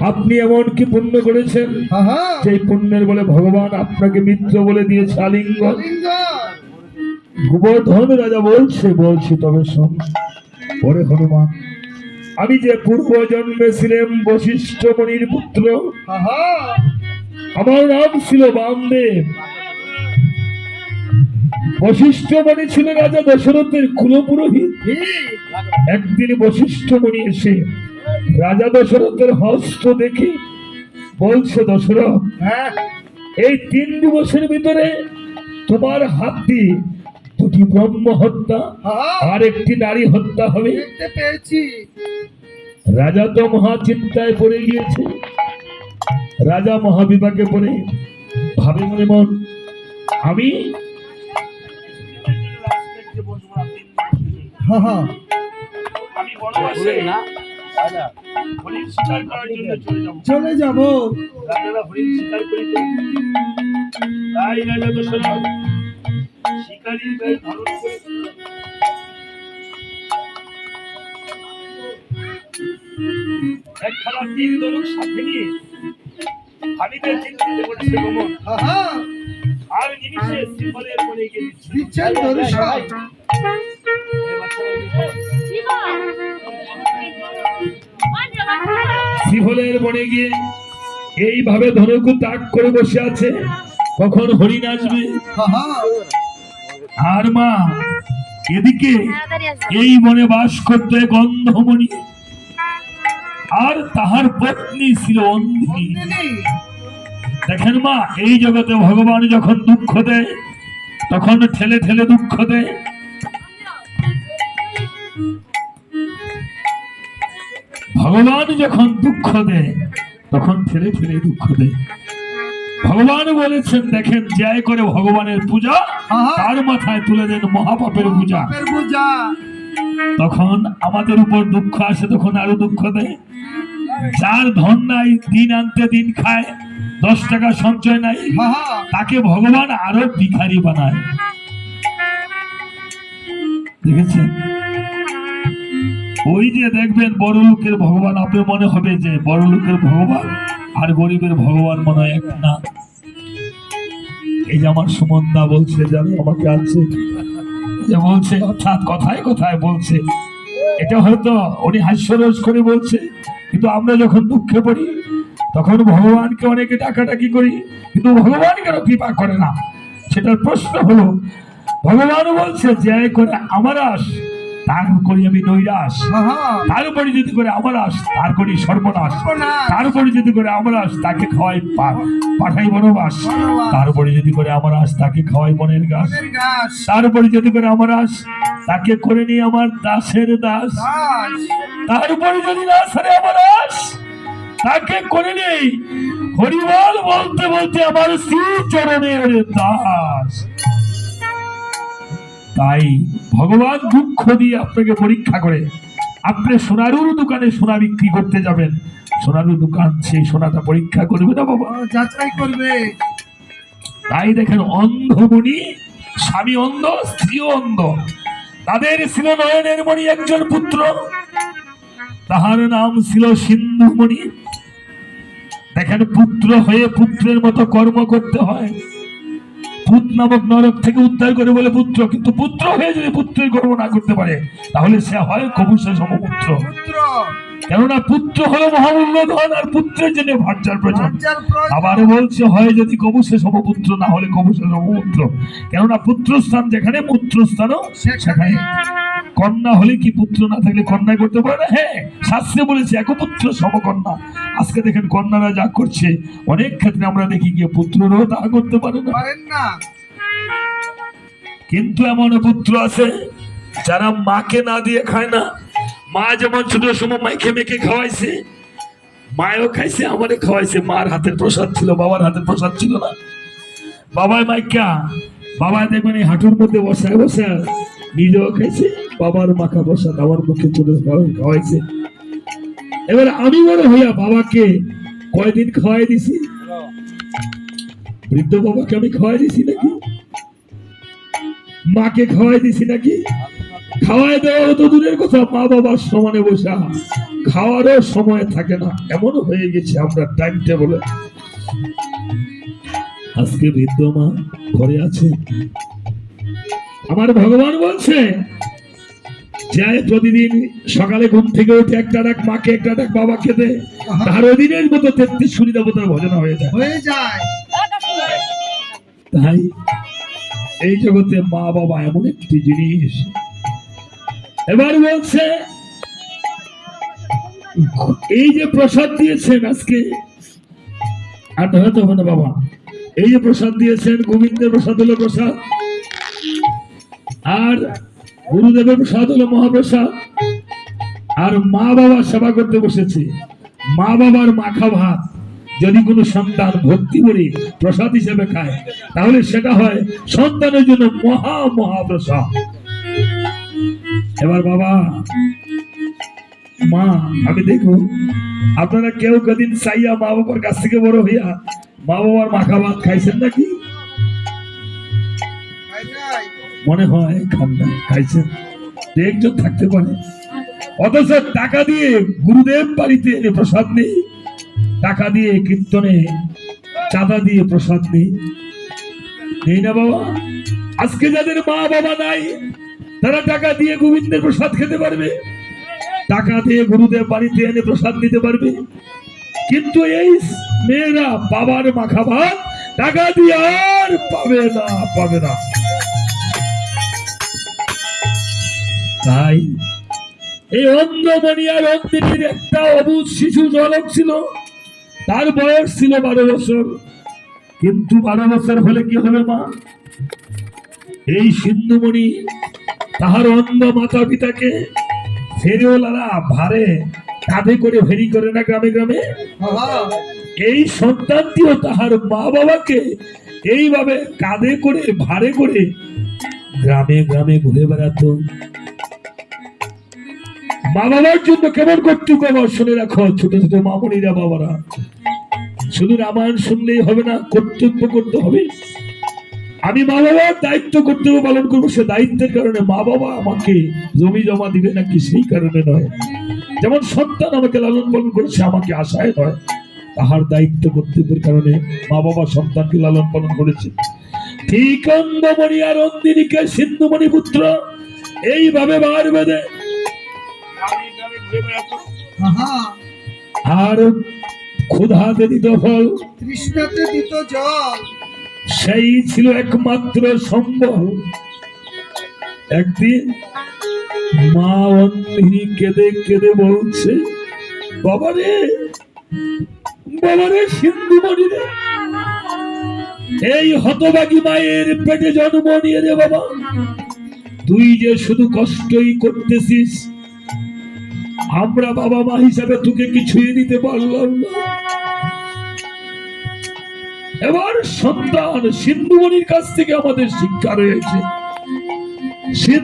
আপনি এমন কি পুণ্য করেছেন? সেই পুণ্যের বলে ভগবান আপনাকে মিত্র বলে দিয়েছে লিঙ্গন গোবর্ধন রাজা বলছে বলছি তবে শোন পরে হনুমান আমি যে পূর্ব জন্মে ছিলাম বশিষ্ঠ মণির পুত্র আমার নাম ছিল বামদেব। বশিষ্ঠ মণি ছিল রাজা দশরথের কুলপুরোহিত। একদিন বশিষ্ঠ মণি এসে রাজা দশরথের হস্ত দেখি বলছে দশরথ হ্যাঁ। এই তিন দিবসের ভিতরে তোমার হাত দিয়ে দুটি ব্রহ্ম হত্যা আর একটি নারী হত্যা হবে। পেয়েছি। রাজা তো মহা চিন্তায় পড়ে গিয়েছে। রাজা মহাবিপাকে পড়ে। ভাবে মনে মন আমি আমি হরিণ শিকার করার জন্য চলে যাব। চলে যাব। রাজারা হরিণ শিকার করি তো তাই রাজা দশরথ শিকারীর গায়ে ধারণ করে একখানা তীর ধনুক সাথে নিয়ে হাবিতে চিন্তিত করেছে ভ্রমণ আর নিমিষে শ্রীফলের মনে গিয়ে দিচ্ছেন দর্শন শ্রীফলের বনে গিয়ে এইভাবে ধনুকু তাক করে বসে আছে, কখন হরিণ আসবে? আর মা, এদিকে এই বনে বাস করতে গন্ধমণি, আর তাহার পত্নী ছিল অন্ধিনী। দিদি দেখেন মা, এই জগতে ভগবান যখন দুঃখ দেয়, তখন ঠেলে ঠেলে দুঃখ দেয়। ভগবান যখন দুঃখ দেয় তখন ঠেলে ঠেলে দুঃখ দেয়। ভগবান বলেছেন দেখেন জয় করে ভগবানের পূজা তার মাথায় তুলে দেন মহাপাপের পূজা। তখন আমাদের উপর দুঃখ আসে তখন আরও দুঃখ দেয়। যার ধন নাই দিন আনতে দিন খায় দশ টাকা সঞ্চয় নাই তাকে ভগবান আরও ভিখারি বানায়। দেখেছেন? ওই যে দেখবেন বড় লোকের ভগবান। আপনার মনে হবে যে বড় লোকের ভগবান আর গরিবের ভগবান মনে হয় এক না। এই যে আমার সুমন্দা বলছে, জানো, আমাকে আছে যে বলছে, অর্থাৎ কথায় কথায় বলছে। এটা হয়তো উনি হাস্যরস করে বলছে, কিন্তু আমরা যখন দুঃখে পড়ি, তখন ভগবানকে অনেকে ডাকাডাকি করি, কিন্তু ভগবান কেন কৃপা করে না? সেটার প্রশ্ন হলো, ভগবান বলছে, জয় করে আমার আস। তার করি আমি নৈরাস তার উপরে যদি করে আমার আস তার করি সর্বনাশ। তার উপরে যদি করে আমার আস তাকে খাওয়াই পাঠাই বনবাস। তার উপরে যদি করে আমার আস তাকে খাওয়াই বনের গাছ তার উপরে যদি করে আমার আস তাকে করে নি আমার দাসের দাস। দাস। তার উপরে যদি না সারে আমার আস তাকে করে নেই হরিবল বলতে বলতে আমার শ্রী চরণের দাস। তাই ভগবান দুঃখ দিয়ে আপনাকে পরীক্ষা করে আপনি সোনারুর দোকানে সোনা বিক্রি করতে যাবেন। সোনারুর দোকান সেই সোনাটা পরীক্ষা করবে না বাবা। যাচাই করবে। তাই দেখেন অন্ধমণি স্বামী অন্ধ স্ত্রী অন্ধ। তাদের ছিল নয়নের মণি একজন পুত্র। তাহার নাম ছিল সিন্ধুমণি। দেখেন পুত্র হয়ে পুত্রের মতো কর্ম করতে হয়। পুত নামক নরক থেকে উদ্ধার করে বলে পুত্র কিন্তু পুত্র হয়ে যদি পুত্রের গর্ব না করতে পারে তাহলে সে হয় কবুসের সমপুত্র। কেননা পুত্র হলো মহামূল্য ধন আর পুত্রের জন্য আবারও প্রয়োজন। আবার বলছে হয় যদি কবুসে সমপুত্র না হলে কবুসে সমপুত্র। কেননা পুত্রস্থান যেখানে পুত্রস্থানও সেখানে। কন্যা হলে কি পুত্র না থাকলে কন্যায় করতে পারে? না হ্যাঁ শাস্ত্রে বলেছে এক একপুত্র সমকন্যা। আজকে দেখেন কন্যারা যা করছে অনেক ক্ষেত্রে আমরা দেখি গিয়ে পুত্ররাও তা করতে পারে না। পারেন না। কিন্তু এমন পুত্র আছে যারা মাকে না দিয়ে খায় না। মা যেমন ছোট সময় মাইকে মেখে খাওয়াইছে মায়ও খাইছে আমারে খাওয়াইছে। মার হাতের প্রসাদ ছিল বাবার হাতের প্রসাদ ছিল না। বাবাই মাইকা বাবা দেখবেন এই হাঁটুর মধ্যে বসায় বসে নিজেও খাইছে। বাবার মাখা প্রসাদ আমার মুখে চলে খাওয়াইছে। এবার আমি বড় হইয়া বাবাকে কয়দিন খাওয়াই দিছি? বৃদ্ধ বাবাকে আমি খাওয়াই দিছি নাকি? মাকে খাওয়াই দিছি নাকি? খাওয়াই দেওয়া তো দূরের কথা, মা বাবার সমানে বসা। খাওয়ারও সময় থাকে না, এমন হয়ে গেছে আমরা টাইম টেবলে আজকে বৃদ্ধ মা ঘরে আছে। আমার ভগবান বলছে যে প্রতিদিন সকালে ঘুম থেকে উঠে একটা ডাক মাকে একটা ডাক বাবা খেতে তার অধীনের মতো তেত্রিশ সুরি দেবতার ভজনা হয়ে যায়। হয়ে যায়। তাই এই জগতে মা বাবা এমন একটি জিনিস। এবার বলছে এই যে প্রসাদ দিয়েছেন আজকে আর হয়তো হবে না বাবা। এই যে প্রসাদ দিয়েছেন গোবিন্দের প্রসাদ হলো প্রসাদ। আর গুরুদেবের প্রসাদ হলো মহাপ্রসাদ। আর মা বাবা সেবা করতে বসেছে। মা বাবার মাখা ভাত। যদি কোনো সন্তান ভক্তি করে প্রসাদ হিসেবে খায়, তাহলে সেটা হয় সন্তানের জন্য মহা মহাপ্রসাদ। এবার বাবা, মা, আমি দেখো, আপনারা কেউ কদিন চাইয়া মা বাবার কাছ থেকে বড় হইয়া মা বাবার মাখা ভাত খাইছেন নাকি? মনে হয় না খাইছেন একজন থাকতে পারে। অথচ টাকা দিয়ে গুরুদেব বাড়িতে এনে প্রসাদ নেই। টাকা দিয়ে কীর্তনে চাঁদা দিয়ে প্রসাদ নেই। নেই না বাবা? আজকে যাদের মা বাবা নাই, তারা টাকা দিয়ে গোবিন্দের প্রসাদ খেতে পারবে। টাকা দিয়ে গুরুদেব বাড়িতে এনে প্রসাদ নিতে পারবে। কিন্তু এই মেয়েরা বাবার মাখা ভাত টাকা দিয়ে আর পাবে না পাবে না। তাই এই অন্ধমণি আর অন্দিনীর একটা অবুধ শিশু জলক ছিল। তার বয়স ছিল বারো বছর। কিন্তু বারো বছর হলে কি হবে মা? এই সিন্ধুমণি তাহার অন্ধ মাতা পিতাকে ফেরিওয়ালারা ভারে কাঁধে করে ফেরি করে না গ্রামে গ্রামে? এই সন্তানটিও তাহার মা বাবাকে এইভাবে কাঁধে করে ভারে করে গ্রামে গ্রামে ঘুরে বেড়াতো। বাবার জন্য কেমন কর্তব্য আমার? শুনে রাখো, ছোট ছোট মামনিরা, বাবারা। শুধু রামায়ণ শুনলেই হবে না, কর্তব্য করতে হবে। আমি মা বাবার দায়িত্ব, কর্তব্য পালন করব, সে দায়িত্বের কারণে মা বাবা আমাকে জমি জমা দিবে নাকি সেই কারণে নয়। যেমন সন্তান আমাকে লালন পালন করেছে আমাকে আশায় নয়। তাহার দায়িত্ব কর্তৃত্বের কারণে মা বাবা সন্তানকে লালন পালন করেছে। ঠিক অন্ধমণি আর অন্দিনীকে সিন্ধুমণি পুত্র এইভাবে বার বেঁধে আর ক্ষুধাতে দিত ফল। তৃষ্ণাতে দিত জল। সেই ছিল একমাত্র সম্ভব একদিন মা অন্ধিনী কেঁদে কেঁদে বলছে বাবারে বাবারে সিন্ধুমণি রে এই হতবাগী মায়ের পেটে জন্ম নিয়ে রে বাবা। তুই যে শুধু কষ্টই করতেছিস আমরা বাবা মা হিসাবে তোকে কিছুই দিতে পারলাম না। এবার সন্তান সিন্ধুমণির কাছ থেকে আমাদের শিক্ষা রয়েছে।